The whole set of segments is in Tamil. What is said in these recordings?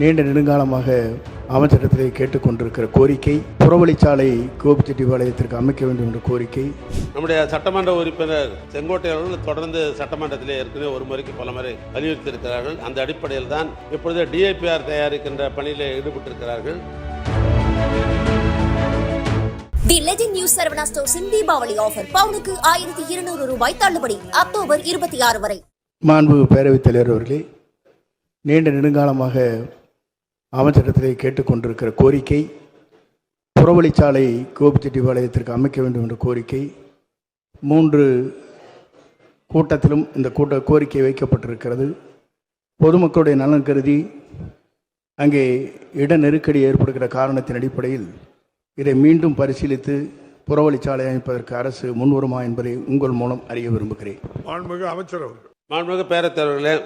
நீண்ட நெடுங்காலமாக அமைச்சரிடத்திலே கேட்டுக்கொண்டிருக்கிற கோரிக்கை புறவழிச்சாலை கோபிச்செட்டிப்பாளையத்திற்கு அமைக்க வேண்டும் என்ற கோரிக்கை. நம்முடைய சட்டமன்ற உறுப்பினர் செங்கோட்டை அவர்கள் தொடர்ந்து சட்டமன்றத்திலே ஏற்கனவே ஒரு முறைக்கு பல முறை வலியுறுத்தியிருக்கிறார்கள். அந்த அடிப்படையில் தான் இப்பொழுது டிஐபிஆர் தயாரிக்கின்ற பணியில் ஈடுபட்டிருக்கிறார்கள். தி லெஜண்ட் நியூஸ் சரவணா ஸ்டோர்ஸின் தீபாவளி ஆஃபர் பவுனுக்கு ஆயிரத்தி இருநூறு ரூபாய் தள்ளுபடி அக்டோபர் இருபத்தி ஆறு வரை. மாண்பு பேரவைத் தலைவர் அவர்களே நீண்ட நெடுங்காலமாக அமைச்சரிடத்திலே கேட்டுக்கொண்டிருக்கிற கோரிக்கை புறவழிச்சாலை கோபிச்செட்டிப்பாளையத்திற்கு அமைக்க வேண்டும் என்ற கோரிக்கை மூன்று கூட்டத்திலும் இந்த கூட்ட கோரிக்கை வைக்கப்பட்டிருக்கிறது. பொதுமக்களுடைய நலன் கருதி அங்கே இட நெருக்கடி ஏற்படுகிற காரணத்தின் அடிப்படையில் இதை மீண்டும் பரிசீலித்து புறவழிச்சாலை அமைப்பதற்கு அரசு முன்வருமா என்பதை உங்கள் மூலம் அறிய விரும்புகிறேன். மாண்புமிகு அமைச்சர் அவர்கள். மாண்புமிகு பேரத்தலைவர்களே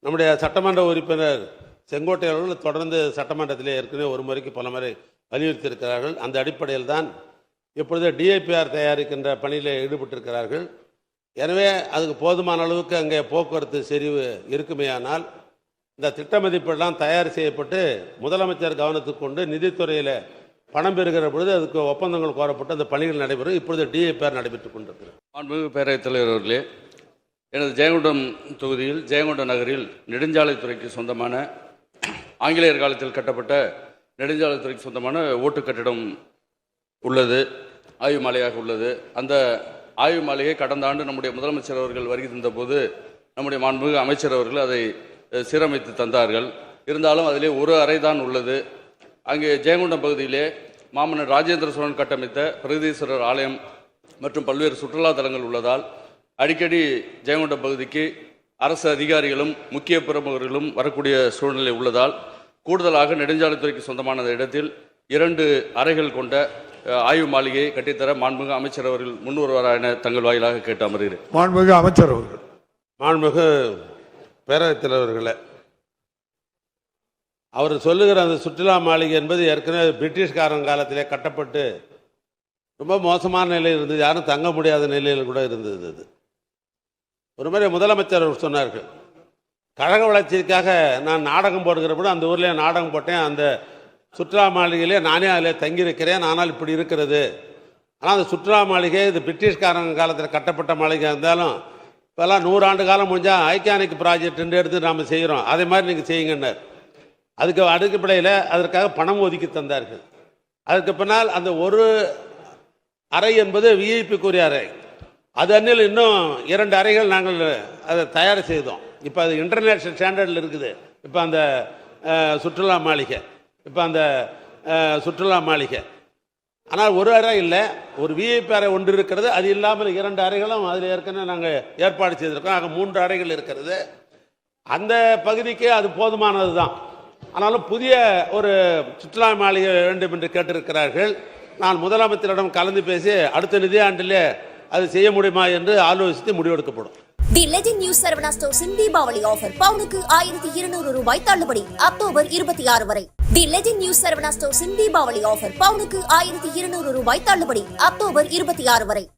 நம்முடைய சட்டமன்ற உறுப்பினர் செங்கோட்டை அவர்கள் தொடர்ந்து சட்டமன்றத்திலே ஏற்கனவே ஒரு முறைக்கு பல முறை வலியுறுத்தியிருக்கிறார்கள். அந்த அடிப்படையில் தான் இப்பொழுது டிஐபிஆர் தயாரிக்கின்ற பணியில் ஈடுபட்டிருக்கிறார்கள். எனவே அதுக்கு போதுமான அளவுக்கு அங்கே போக்குவரத்து செறிவு இருக்குமேயானால் இந்த திட்ட மதிப்பெல்லாம் தயார் செய்யப்பட்டு முதலமைச்சர் கவனத்துக்கு கொண்டு நிதித்துறையில் பணம் பெறுகிற பொழுது அதுக்கு ஒப்பந்தங்கள் கோரப்பட்டு அந்த பணிகள் நடைபெறும். இப்பொழுது டிஐபிஆர் நடைபெற்றுக் கொண்டிருக்கிறது. மாண்புமிகு பேரவைத் தலைவர் அவர்களே எனது ஜெயங்கொண்டம் தொகுதியில் ஜெயங்கொண்டம் நகரில் நெடுஞ்சாலைத்துறைக்கு சொந்தமான ஆங்கிலேயர் காலத்தில் கட்டப்பட்ட நெடுஞ்சாலைத்துறைக்கு சொந்தமான ஓட்டு கட்டிடம் உள்ளது ஆய்வு மாலையாக உள்ளது. அந்த ஆய்வு மாலையை கடந்த ஆண்டு நம்முடைய முதலமைச்சர் அவர்கள் வருகை தந்தபோது நம்முடைய மாண்புமிகு அமைச்சர் அவர்கள் அதை சீரமைத்து தந்தார்கள். இருந்தாலும் அதிலே ஒரு அறை தான் உள்ளது. அங்கே ஜெயங்கொண்டம் பகுதியிலே மாமன்னர் ராஜேந்திர சோழன் கட்டமைத்த பிரகதீஸ்வரர் ஆலயம் மற்றும் பல்வேறு சுற்றுலா தலங்கள் உள்ளதால் அடிக்கடி ஜெயங்கொண்டம் பகுதிக்கு அரசு அதிகாரிகளும் முக்கிய பிரமுகர்களும் வரக்கூடிய சூழ்நிலை உள்ளதால் கூடுதலாக நெடுஞ்சாலைத்துறைக்கு சொந்தமான இடத்தில் இரண்டு அறைகள் கொண்ட ஆய்வு மாளிகையை கட்டித்தர மாண்புமிகு அமைச்சர் அவர்கள் முன்வருவாரா என தங்கள் வாயிலாக கேட்டு அமர்கிறேன். மாண்புமிகு அமைச்சர் அவர்கள். மாண்புமிகு பேரவைத் தலைவர்களே அவர் சொல்லுகிற அந்த சுற்றுலா மாளிகை என்பது ஏற்கனவே பிரிட்டிஷ்காரன் காலத்திலே கட்டப்பட்டு ரொம்ப மோசமான நிலையில் இருந்தது. யாரும் தங்க முடியாத நிலையில் கூட இருந்தது அது. ஒரு மாதிரி முதலமைச்சர் சொன்னார்கள். கழக வளர்ச்சிக்காக நான் நாடகம் போடுகிற போது அந்த ஊர்லேயே நாடகம் போட்டேன். அந்த சுற்றுலா மாளிகையிலே நானே அதில் தங்கியிருக்கிறேன். ஆனால் இப்படி இருக்கிறது. ஆனால் அந்த சுற்றுலா மாளிகை இது பிரிட்டிஷ்காரங்க காலத்தில் கட்டப்பட்ட மாளிகை இருந்தாலும் இப்போல்லாம் நூறாண்டு காலம் முடிஞ்சால் ஐக்கானிக் ப்ராஜெக்ட் எடுத்து நாம் செய்கிறோம் அதே மாதிரி நீங்கள் செய்யுங்கன்னார் அதுக்கு அடுக்குப்படையில் அதற்காக பணம் ஒதுக்கி தந்தார்கள். அதுக்கு பின்னால் அந்த ஒரு அறை என்பது விஐபிக்குரிய அறை. அது அன்னில் இன்னும் இரண்டு அறைகள் நாங்கள் அதை தயார் செய்தோம். இப்போ அது இன்டர்நேஷ்னல் ஸ்டாண்டர்டில் இருக்குது. இப்போ அந்த சுற்றுலா மாளிகை. இப்போ அந்த சுற்றுலா மாளிகை. ஆனால் ஒரு அறை இல்லை. ஒரு விஐபி அறை ஒன்று இருக்கிறது. அது இல்லாமல் இரண்டு அறைகளும் அதில் ஏற்கனவே நாங்கள் ஏற்பாடு செய்திருக்கோம். ஆக மூன்று அறைகள் இருக்கிறது. அந்த பகுதிக்கு அது போதுமானது தான். ஆனாலும் புதிய ஒரு சுற்றுலா மாளிகை வேண்டும் என்று கேட்டிருக்கிறார்கள். நான் முதலமைச்சரிடம் கலந்து பேசி அடுத்த நிதியாண்டிலே அது செய்ய முடியுமா என்று ஆலோசித்து முடிவெடுக்கப்படும். தி லெஜெண்ட் நியூஸ் சரவணா ஸ்டோர்ஸின் தீபாவளி ஆஃபர் பவுனுக்கு ஆயிரத்தி இருநூறு ரூபாய் தள்ளுபடி அக்டோபர் இருபத்தி ஆறு வரை. தி லெஜெண்ட் நியூஸ் சரவணா ஸ்டோர்ஸின் தீபாவளி ஆஃபர் பவுனுக்கு ஆயிரத்தி இருநூறு ரூபாய் தள்ளுபடி அக்டோபர் இருபத்தி ஆறு வரை.